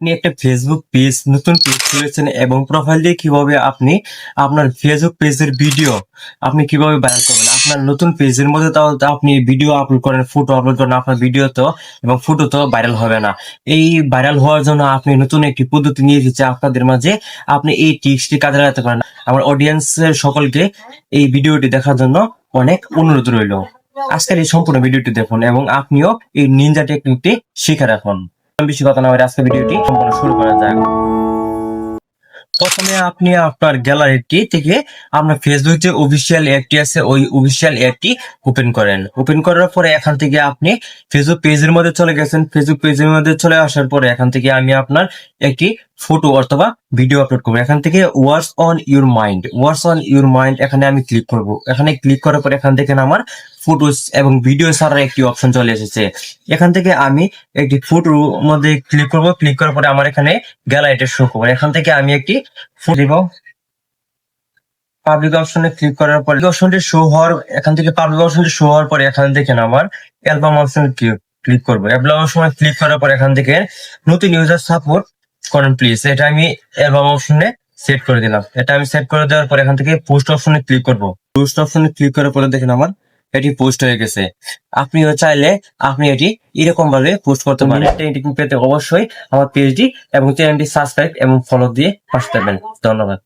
আপনি একটা Facebook page নতুন পেজ খুলেছেন এবং প্রোফাইল দিয়ে কীভাবে আপনি আপনার ফেসবুক পেজের ভিডিও আপনি কীভাবে ভাইরাল করবেন? আপনার নতুন পেজের মধ্যে তাও আপনি ভিডিও আপলোড করেন ফটো আপলোড করেন, আপনার ভিডিও তো এবং ফটো তো ভাইরাল হবে না। এই ভাইরাল হওয়ার জন্য আপনি নতুন একটি পদ্ধতি নিয়ে এসেছে আপনাদের মাঝে। আপনি এই টিপসটি কাজে লাগাতে পারেন। আমার অডিয়েন্সের সকলকে এই ভিডিওটি দেখার জন্য অনেক অনুরোধ রইল। আজকের এই সম্পূর্ণ ভিডিওটি দেখুন এবং আপনিও এই নিনজা টেকনিকটি শিখে রাখুন। বেশি কথা না আজকে ভিডিওটি সম্পূর্ণ শুরু করা যাক। প্রথমে আপনি আপনার গ্যালারিটি থেকে আপনার ফেসবুক যে অফিসিয়াল অ্যাপটি আছে, ওই অফিসিয়াল অ্যাপটি ওপেন করেন। ওপেন করার পরে এখান থেকে আপনি ফেসবুক পেজের মধ্যে চলে গেছেন। ফেসবুক পেজের মধ্যে চলে আসার পরে এখান থেকে আমি আপনার একটি ফটো অথবা ভিডিও আপলোড করব। এখান থেকে what's on your mind what's on your mind এখানে আমি ক্লিক করব। এখানে ক্লিক করার পর এখান থেকে আমার ফটোস এবং ভিডিও ছাড়ার একটি অপশন চলে এসেছে। এখান থেকে আমি একটি ফটোর মধ্যে ক্লিক করব। ক্লিক করার পরে আমার এখানে গ্যালারিটা শো করব। এখান থেকে আমি একটি ফটো দিব। পাবলিক অপশনে ক্লিক করার পরে অপশনটি শো হওয়ার, এখান থেকে পাবলিক অপশনটি শো হওয়ার পরে এখান থেকে আমার অ্যালবাম অপশনে ক্লিক করব। অ্যালবাম অপশনে ক্লিক করার পর এখান থেকে নতুন ইউজার সাপোর্ট করেন প্লিজ এটা আমি অ্যালবাম অপশনে সেট করে দিলাম। এটা আমি সেট করে দেওয়ার পর এখান থেকে পোস্ট অপশনে ক্লিক করব। পোস্ট অপশনে ক্লিক করার পরে দেখেন আমার এটি পোস্ট হয়ে গেছে। আপনিও চাইলে আপনি এটি এরকম ভাবে পোস্ট করতে পারেন। এটি পেতে অবশ্যই আমার পেজটি এবং চ্যানেলটি সাবস্ক্রাইব এবং ফলো দিয়ে পাশে থাকবেন। ধন্যবাদ।